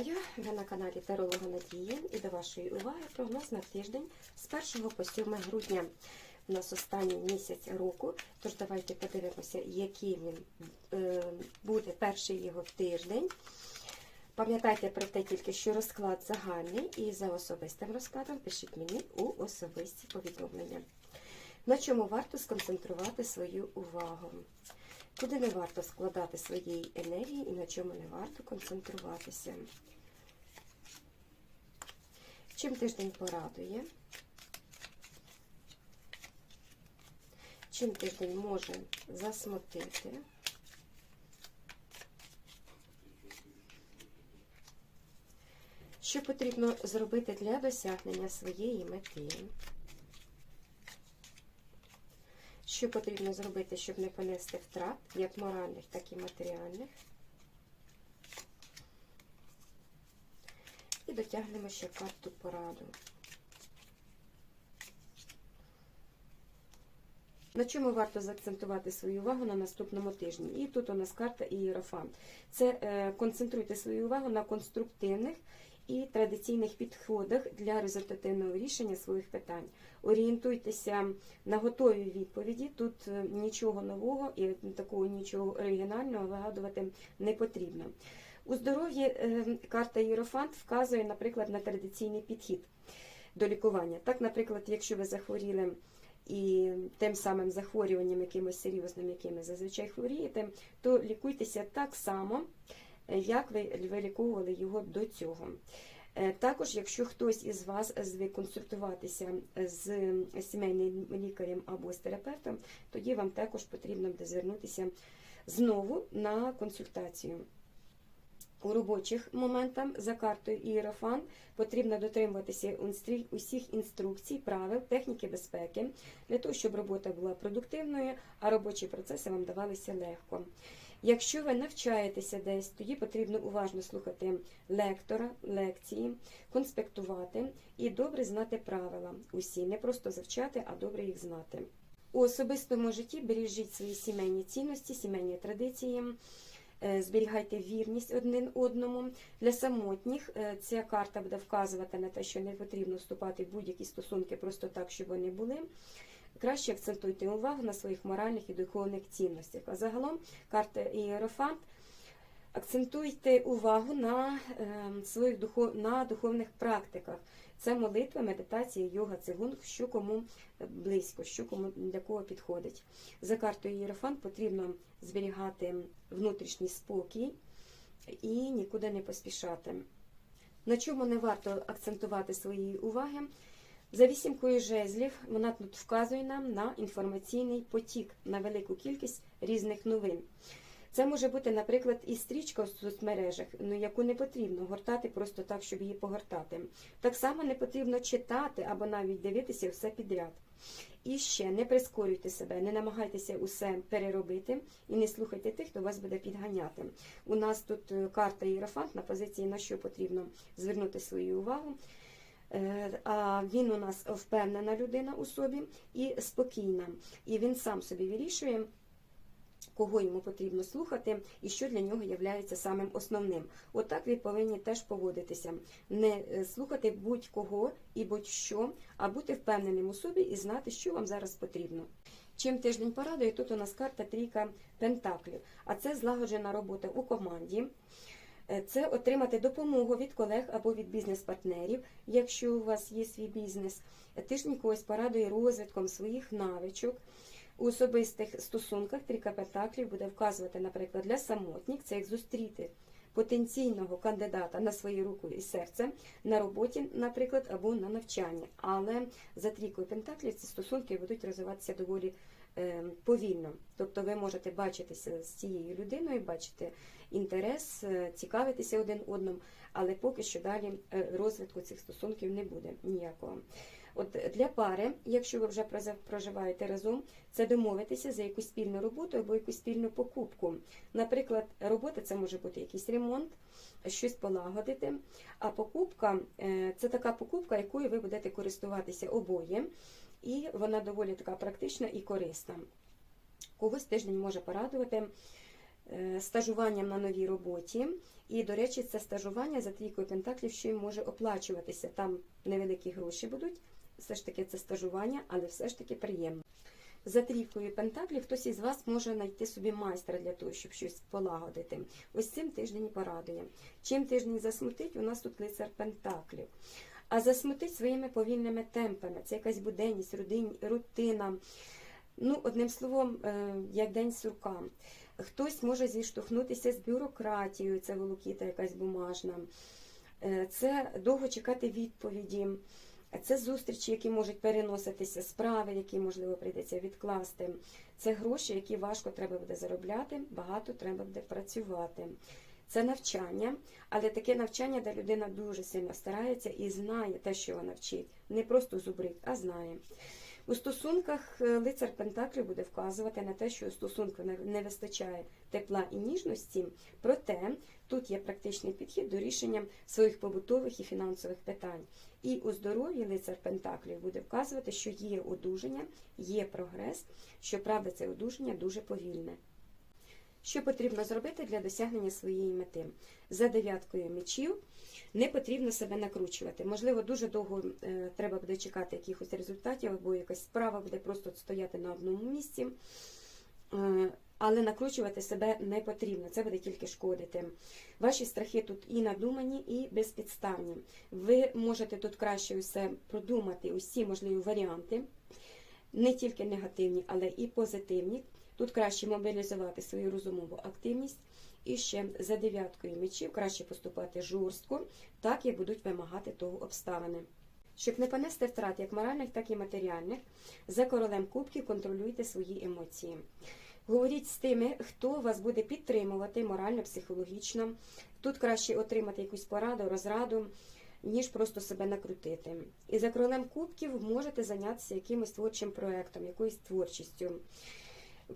Вітаю! Ви на каналі Таролога Надії і до вашої уваги прогноз на тиждень з 1 по 7 грудня. У нас останній місяць року, тож давайте подивимося, який він е, буде перший його тиждень. Пам'ятайте про те тільки, що розклад загальний і за особистим розкладом пишіть мені у особисті повідомлення. На чому варто сконцентрувати свою увагу? Куди не варто складати своєї енергії і на чому не варто концентруватися. Чим тиждень порадує? Чим тиждень може засмутити? Що потрібно зробити для досягнення своєї мети? Що потрібно зробити, щоб не понести втрат, як моральних, так і матеріальних. І дотягнемо ще карту пораду. На чому варто заакцентувати свою увагу на наступному тижні? І тут у нас карта Ієрофант. Це е, концентруйте свою увагу на конструктивних і традиційних підходах для результативного рішення своїх питань. Орієнтуйтеся на готові відповіді. Тут е, нічого нового і такого нічого оригінального вигадувати не потрібно. У здоров'ї е, карта Єрофант вказує, наприклад, на традиційний підхід до лікування. Так, наприклад, якщо ви захворіли і тим самим захворюванням якимось серйозним, яким ви зазвичай хворієте, то лікуйтеся так само, як ви виліковували його до цього. Е, також, якщо хтось із вас звик консультуватися з сімейним лікарем або з терапевтом, тоді вам також потрібно буде звернутися знову на консультацію. У робочих моментах за картою Іерофан потрібно дотримуватися усіх інструкцій, правил, техніки безпеки, для того, щоб робота була продуктивною, а робочі процеси вам давалися легко. Якщо ви навчаєтеся десь, тоді потрібно уважно слухати лектора, лекції, конспектувати і добре знати правила. Усі, не просто завчати, а добре їх знати. У особистому житті бережіть свої сімейні цінності, сімейні традиції. Е, зберігайте вірність один одному. Для самотніх е, ця карта буде вказувати на те, що не потрібно вступати в будь-які стосунки просто так, щоб вони були. Краще акцентуйте увагу на своїх моральних і духовних цінностях. А загалом карта Ієрофант акцентуйте увагу на е, своїх духов... на духовних практиках. Це молитва, медитація, йога, цигун, що кому близько, що кому для кого підходить. За картою Єрофант потрібно зберігати внутрішній спокій і нікуди не поспішати. На чому не варто акцентувати свої уваги? За вісімкою жезлів вона тут вказує нам на інформаційний потік, на велику кількість різних новин. Це може бути, наприклад, і стрічка в соцмережах, ну, яку не потрібно гортати просто так, щоб її погортати. Так само не потрібно читати або навіть дивитися все підряд. І ще не прискорюйте себе, не намагайтеся усе переробити і не слухайте тих, хто вас буде підганяти. У нас тут е, карта Єрофант на позиції, на що потрібно звернути свою увагу. Е, а він у нас впевнена людина у собі і спокійна. І він сам собі вирішує. Кого йому потрібно слухати і що для нього є самим основним. Отак ви повинні теж поводитися, не е, слухати будь-кого і будь-що, а бути впевненим у собі і знати, що вам зараз потрібно. Чим тиждень порадує, тут у нас карта трійка пентаклів, а це злагоджена робота у команді. Е, це отримати допомогу від колег або від бізнес-партнерів, якщо у вас є свій бізнес. Тиждень когось порадує розвитком своїх навичок. У особистих стосунках трійка пентаклів буде вказувати, наприклад, для самотніх, це як зустріти потенційного кандидата на свою руку і серце на роботі, наприклад, або на навчанні. Але за трійкою пентаклів ці стосунки будуть розвиватися доволі е, повільно. Тобто ви можете бачитися з цією людиною, бачити інтерес, е, цікавитися один одному, але поки що далі е, розвитку цих стосунків не буде ніякого. От Для пари, якщо ви вже проживаєте разом, це домовитися за якусь спільну роботу або якусь спільну покупку. Наприклад, робота це може бути якийсь ремонт, щось полагодити. А покупка е, це така покупка, якою ви будете користуватися обоє, і вона доволі така практична і корисна. Когось тиждень може порадувати е, стажуванням на новій роботі. І, до речі, це стажування за трійкою пентаклів, що й може оплачуватися. Там невеликі гроші будуть. Все ж таки це стажування, але все ж таки приємно. За трійкою пентаклів хтось із вас може знайти собі майстра для того, щоб щось полагодити. Ось цим тиждень порадує. Чим тиждень засмутить, у нас тут лицар пентаклів. А засмутить своїми повільними темпами. Це якась буденність, рутин- рутина. Ну, одним словом, е, як день сурка. Хтось може зіштовхнутися з бюрократією, це волокіта якась бумажна. Е, Це довго чекати відповіді. Це зустрічі, які можуть переноситися, справи, які можливо прийдеться відкласти. Це гроші, які важко треба буде заробляти, багато треба буде працювати. Це навчання, але таке навчання, де людина дуже сильно старається і знає те, що вона вчить. Не просто зубрить, а знає. У стосунках е, лицар Пентаклів буде вказувати на те, що у стосунку не- вистачає тепла і ніжності, проте тут є практичний підхід до рішення своїх побутових і фінансових питань. І у здоров'ї лицар Пентаклів буде вказувати, що є одужання, є прогрес, щоправда, це одужання дуже повільне. Що потрібно зробити для досягнення своєї мети? За дев'яткою мечів не потрібно себе накручувати. Можливо, дуже довго е, треба буде чекати якихось результатів, або якась справа буде просто стояти на одному місці. Е, але накручувати себе не потрібно, це буде тільки шкодити. Ваші страхи тут і надумані, і безпідставні. Ви можете тут краще усе продумати, усі можливі варіанти, не тільки негативні, але і позитивні. Тут краще мобілізувати свою розумову активність. І ще за дев'яткою мечів краще поступати жорстко, так як будуть вимагати того обставини. Щоб не понести втрат як моральних, так і матеріальних, за королем кубків контролюйте свої емоції. Говоріть з тими, хто вас буде підтримувати морально, психологічно. Тут краще отримати якусь пораду, розраду, ніж просто себе накрутити. І за королем кубків можете зайнятися якимось творчим проєктом, якоюсь творчістю.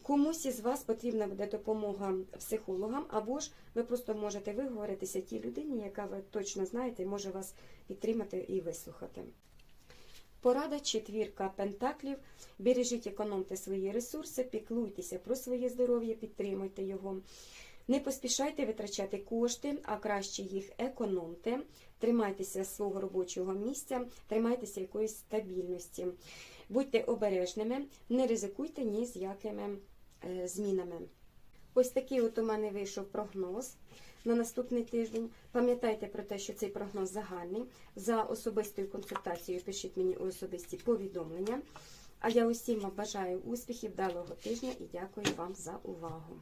Комусь із вас потрібна буде допомога психологам, або ж ви просто можете виговоритися тій людині, яка ви точно знаєте, може вас підтримати і вислухати. Порада четвірка пентаклів. Бережіть, економте свої ресурси, піклуйтеся про своє здоров'я, підтримуйте його. Не поспішайте витрачати кошти, а краще їх економте. Тримайтеся свого робочого місця, тримайтеся якоїсь стабільності. Будьте обережними, не ризикуйте ні з якими е, змінами. Ось такий от у мене вийшов прогноз на наступний тиждень. Пам'ятайте про те, що цей прогноз загальний. За особистою консультацією пишіть мені у особисті повідомлення. А я усім вам бажаю успіхів, вдалого тижня і дякую вам за увагу.